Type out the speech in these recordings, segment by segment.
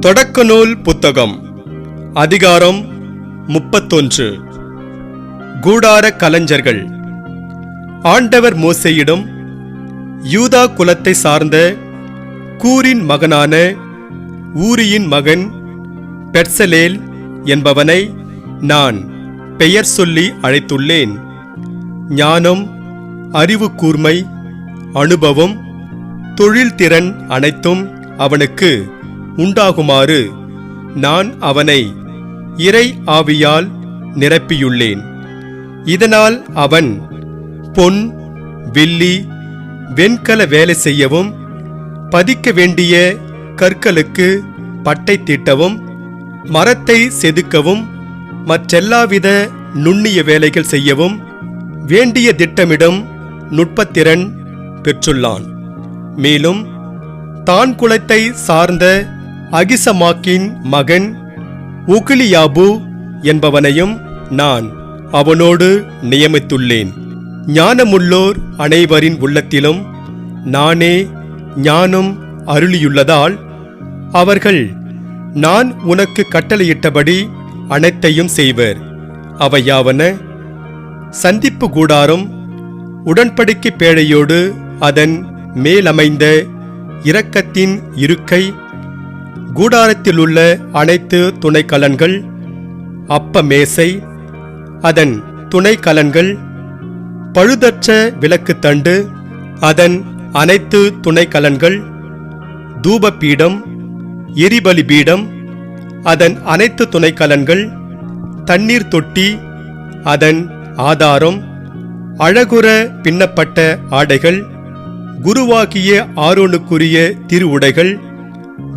தொடக்க நூல் புத்தகம் அதிகாரம் முப்பத்தொன்று. கூடார கலைஞர்கள். ஆண்டவர் மோசையிடம் யூதா குலத்தை சார்ந்த கூரின் மகனான ஊரியின் மகன் பெர்சலேல் என்பவனை நான் பெயர் சொல்லி அழைத்துள்ளேன். ஞானம் அறிவு கூர்மை அனுபவம் தொழில்திறன் அனைத்தும் அவனுக்கு உண்டாகுமாறு நான் அவனை இறை ஆவியால் நிரப்பியுள்ளேன். இதனால் அவன் பொன் வெள்ளி வெண்கல வேலை செய்யவும் பதிக்க வேண்டிய கற்களுக்கு பட்டை தீட்டவும் மரத்தை செதுக்கவும் மற்றெல்லாவித நுண்ணிய வேலைகள் செய்யவும் வேண்டிய திட்டமிடும் நுட்பத்திறன் பெற்றுள்ளான். மேலும் தான் குலத்தை சார்ந்த அகிசமாக்கின் மகன் உகிலியாபு என்பவனையும் நான் அவனோடு நியமித்துள்ளேன். ஞானமுள்ளோர் அனைவரின் உள்ளத்திலும் நானே ஞானம் அருளியுள்ளதால் அவர்கள் நான் உனக்கு கட்டளையிட்டபடி அனைத்தையும் செய்வர். அவையாவன சந்திப்பு கூடாரம் உடன்படிக்கை பேழையோடு அதன் மேலமைந்த இரக்கத்தின் இருக்கை கூடாரத்தில் உள்ள அனைத்து துணைக்கலன்கள் அப்ப மேசை அதன் துணைக்கலன்கள் பழுதற்ற விளக்குத்தண்டு அதன் அனைத்து துணைக்கலன்கள் தூபபீடம் எரிபலி பீடம் அதன் அனைத்து துணைக்கலன்கள் தண்ணீர் தொட்டி அதன் ஆதாரம் அழகுற பின்னப்பட்ட ஆடைகள் குருவாகிய ஆரோனுக்குரிய திருவுடைகள்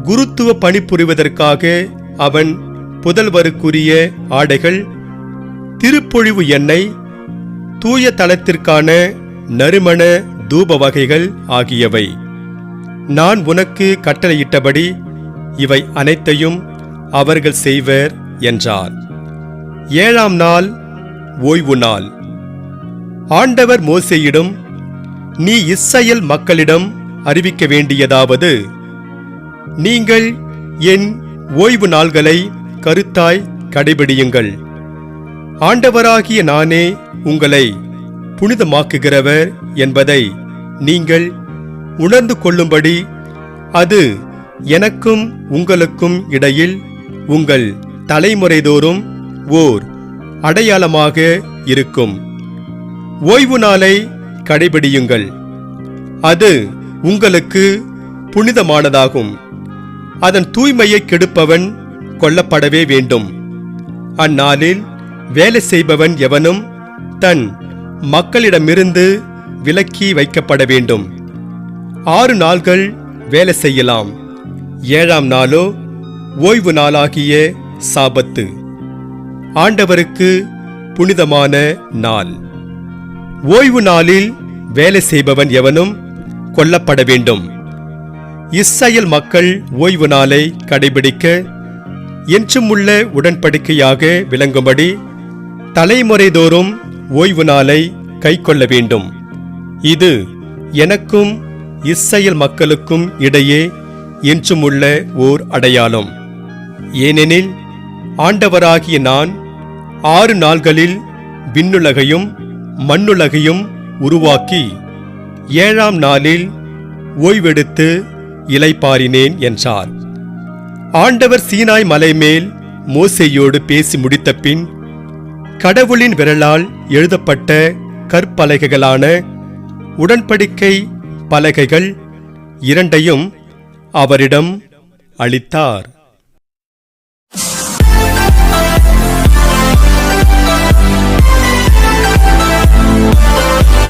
குருத்துவ பணிபுரிவதற்காக அவன் புதல்வருக்குரிய ஆடைகள் திருப்பொழிவு எண்ணெய் தூய தளத்திற்கான நறுமண தூப வகைகள் ஆகியவை. நான் உனக்கு கட்டளையிட்டபடி இவை அனைத்தையும் அவர்கள் செய்வர் என்றார். ஏழாம் நாள் ஓய்வு நாள். ஆண்டவர் மோசையிடம் நீ இஸ்ரவேல் மக்களிடம் அறிவிக்க வேண்டியதாவது நீங்கள் என் ஓய்வு நாள்களை கருத்தாய் கடைபிடியுங்கள். ஆண்டவராகிய நானே உங்களை புனிதமாக்குகிறவர் என்பதை நீங்கள் உணர்ந்து கொள்ளும்படி அது எனக்கும் உங்களுக்கும் இடையில் உங்கள் தலைமுறைதோறும் ஓர் அடையாளமாக இருக்கும். ஓய்வு நாளை கடைபிடியுங்கள். அது உங்களுக்கு புனிதமானதாகும். அதன் தூய்மையை கெடுப்பவன் கொல்லப்படவே வேண்டும். அந்நாளில் வேலை செய்பவன் எவனும் தன் மக்களிடமிருந்து விலக்கி வைக்கப்பட வேண்டும். ஆறு நாள்கள் வேலை செய்யலாம். ஏழாம் நாளோ ஓய்வு நாளாகிய சாபத்து. ஆண்டவருக்கு புனிதமான நாள். ஓய்வு நாளில் வேலை செய்பவன் எவனும் கொல்லப்பட வேண்டும். இஸ்ரேல் மக்கள் ஓய்வு நாளை கடைபிடிக்க என்றுமுள்ள உடன்படிக்கையாக விளங்கும்படி தலைமுறைதோறும் ஓய்வு நாளை கைக்கொள்ள வேண்டும். இது எனக்கும் இஸ்ரேல் மக்களுக்கும் இடையே என்றுமுள்ள ஓர் அடையாளம். ஏனெனில் ஆண்டவராகிய நான் ஆறு நாள்களில் விண்ணுலகையும் மண்ணுலகையும் உருவாக்கி ஏழாம் நாளில் ஓய்வெடுத்து இலைப்பாரினேன் என்றார். ஆண்டவர் சீனாய் மலை மேல் மோசையோடு பேசி முடித்த பின் கடவுளின் விரலால் எழுதப்பட்ட கற்பலகைகளான உடன்படிக்கை பலகைகள் இரண்டையும் அவரிடம் அளித்தார்.